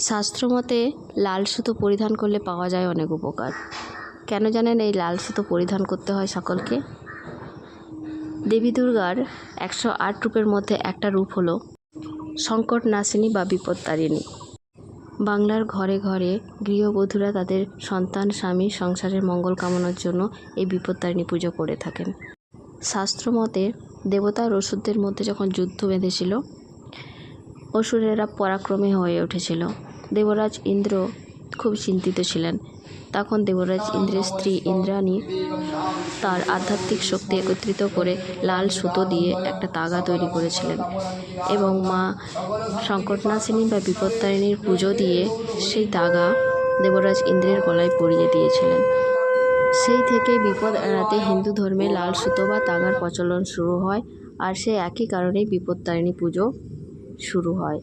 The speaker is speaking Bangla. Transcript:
শাস্ত্রমতে লাল সুতো পরিধান করলে পাওয়া যায় অনেক উপকার। কেন জানেন এই লাল সুতো পরিধান করতে হয় সকলকে? দেবী দুর্গার একশো আট রূপের মধ্যে একটা রূপ হলো সংকট নাশিনী বা বিপত্তারিণী। বাংলার ঘরে ঘরে গৃহবধূরা তাদের সন্তান, স্বামী, সংসারের মঙ্গল কামনার জন্য এই বিপত্তারিণী পুজো করে থাকেন। শাস্ত্রমতে দেবতা আর মধ্যে যখন যুদ্ধ বেঁধেছিল অসুরেরা পরাক্রমী হয়ে উঠেছিল। দেবরাজ ইন্দ্র খুব চিন্তিত ছিলেন। তখন দেবরাজ ইন্দ্রের স্ত্রী ইন্দ্রাণী তার আধ্যাত্মিক শক্তি একত্রিত করে লাল সুতো দিয়ে একটা তাগা তৈরি করেছিলেন এবং মা সংকটনাশিনী বা বিপত্তারিণীর পুজো দিয়ে সেই তাগা দেবরাজ ইন্দ্রের গলায় পরিয়ে দিয়েছিলেন। সেই থেকে বিপদ এড়াতে হিন্দু ধর্মে লাল সুতো বা তাগার প্রচলন শুরু হয় আর সে একই কারণেই বিপত্তারিণী পুজো শুরু হয়।